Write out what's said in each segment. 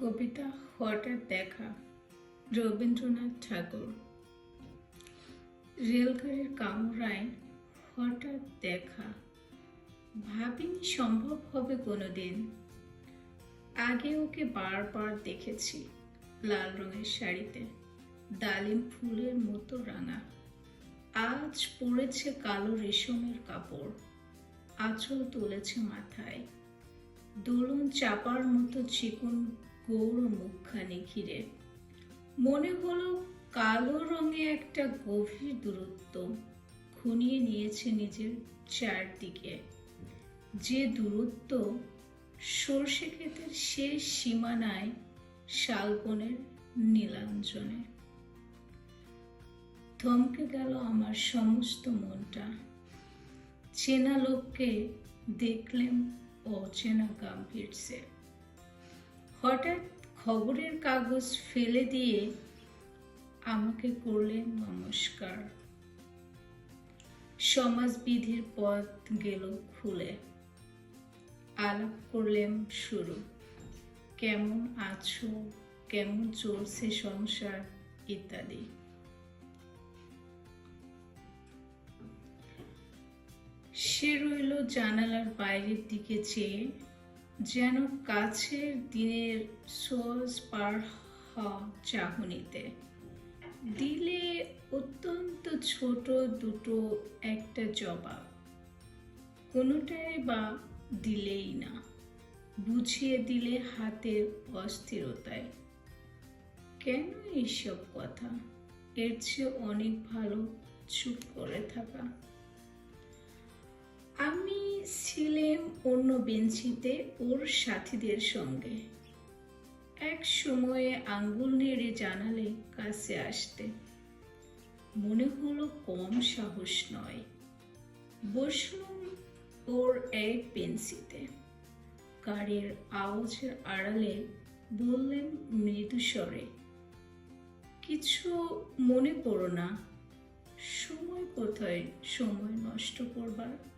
কবিতা হঠাৎ দেখা। রবীন্দ্রনাথ ঠাকুর। রেলগাড়ির কামরায় হঠাৎ দেখা। ভাবিনি সম্ভব হবে কোনোদিন। আগে ওকে বারবার দেখেছি লাল রঙের শাড়িতে। ডালিম ফুলের মতো রাঙা। আজ পড়েছে কালো রেশমের কাপড়। আঁচল তুলেছে মাথায়। দোলন চাপার মতো চিকন গৌর মুখখানি ঘিরে। মনে হলো কালো রঙে একটা গভীর দূরত্ব খুনিয়ে নিয়েছে নিজের চারদিকে। যে দূরত্ব সর্ষে ক্ষেতের শেষ সীমানায় শালবনের নীলাঞ্জনে। থমকে গেল আমার সমস্ত মনটা। চেনা লোককে দেখলেন অচেনা গাম্ভীর্যে হঠাৎ খবরের কাগজ ফেলে দিয়ে আমাকে করলেন নমস্কার। সমাজবিধির পথ গেল খুলে। আলাপ করলেন শুরু। কেমন আছো? কেমন চলছে সংসার? ইত্যাদি। সে রইল জানালার বাইরের দিকে চেয়ে যেন কাছের দিনের সোজ পার হওয়া চাহনিতে। দিলে অত্যন্ত ছোট দুটো একটা জবাব। কোনোটাই বা দিলেই না। বুঝিয়ে দিলে হাতের অস্থিরতায়। কেন এইসব কথা? এর চেয়ে অনেক ভালো চুপ করে থাকা। আমি অন্য বেঞ্চিতে ওর সাথীদের সঙ্গে। এক সময়ে আঙ্গুল নেড়ে জানালে কাছে আসতে। মনে হলো কম সাহস নয়। বসলুম ওর এক বেঞ্চিতে। গাড়ির আওয়াজের আড়ালে বললেন মৃদু স্বরে কিছু মনে করো না। সময় কোথায়? সময় নষ্ট করবার।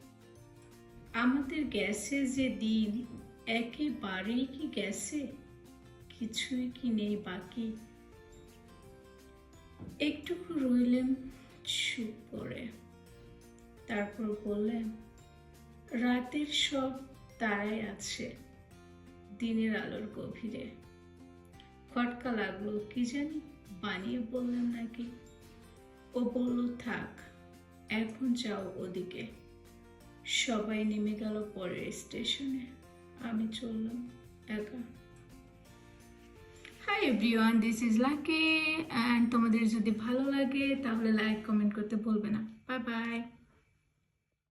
আমাদের গ্যাসে যে দিন, একেবারেই কি গেছে কিছুই কি নেই বাকি? একটুকু রইলেন, চুপ করে। তারপর বললেন, রাতের সব তারাই আছে, দিনের আলোর গভীরে। খটকা লাগল, কি জানি বানিয়ে বললেন নাকি। ও বলল, থাক, এখন যাও ওদিকে। সবাই নেমে গেল পরের স্টেশনে। আমি চললাম একা। Hi everyone this is Lucky and তোমাদের যদি ভালো লাগে তাহলে লাইক কমেন্ট করতে ভুলবে না। Bye bye